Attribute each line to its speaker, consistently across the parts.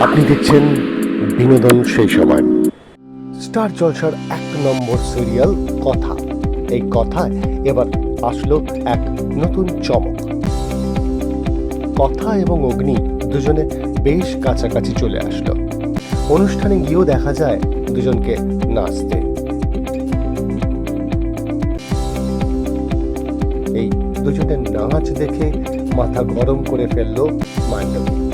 Speaker 1: আপনি দেখছেন বিনোদন সেই সময়। স্টার জলসার এক নম্বর সিরিয়াল কথা। এই কথায় এবার আসলো এক নতুন চমক। কথা এবং অগ্নি দুজনে বেশ কাছাকাছি চলে আসলো। অনুষ্ঠানে গিয়েও দেখা যায় দুজনকে নাচতে। এই দুজনের নাচ দেখে মাথা গরম করে ফেলল মান্ডবী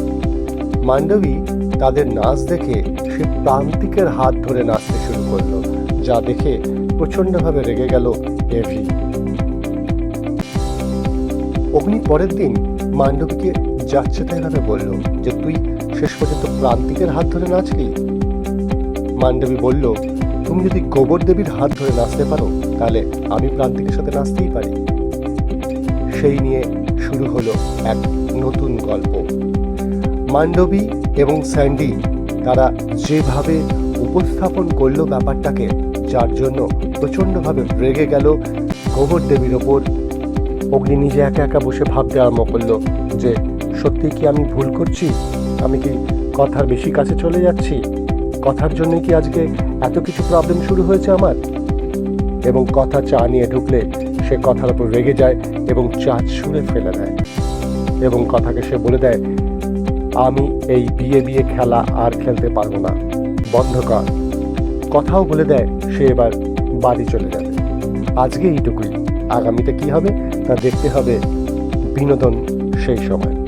Speaker 1: মান্ডবী তাদের নাচ দেখে সে প্রান্তিকের হাত ধরে নাচতে শুরু করল, যা দেখে প্রচন্ডভাবে রেগে গেল এভি। অগ্নি পরের দিন মান্ডবীকে যাচ্ছে তাই ভাবে বলল যে, তুই শেষ পর্যন্ত প্রান্তিকের হাত ধরে নাচলি? মান্ডবী বলল, তুমি যদি গোবর দেবীর হাত ধরে নাচতে পারো, তাহলে আমি প্রান্তিকের সাথে নাচতেই পারি। সেই নিয়ে শুরু হলো এক নতুন গল্প। মান্ডবী এবং স্যান্ডি তারা যেভাবে উপস্থাপন করল ব্যাপারটাকে, যার জন্য প্রচণ্ডভাবে রেগে গেল গোবর দেবীর ওপর। অগ্নি নিজে একা একা বসে ভাবতে আরম্ভ করল যে, সত্যি কি আমি ভুল করছি? আমি কি কথার বেশি কাছে চলে যাচ্ছি? কথার জন্য কি আজকে এত কিছু প্রবলেম শুরু হয়েছে আমার? এবং কথা চা নিয়ে ঢুকলে সে কথার উপর রেগে যায় এবং চা ছুঁড়ে ফেলে দেয়। এবং কথাকে সে বলে দেয় আমি এই বিয়ে বিয়ে খেলা আর খেলতে পারব না। বন্ধ কর। কথাও বলে দেয়, সে এবার বাড়ি চলে যাবে। আজকে এইটুকুই। আগামীতে কি হবে তা দেখতে হবে বিনোদন সেই সময়।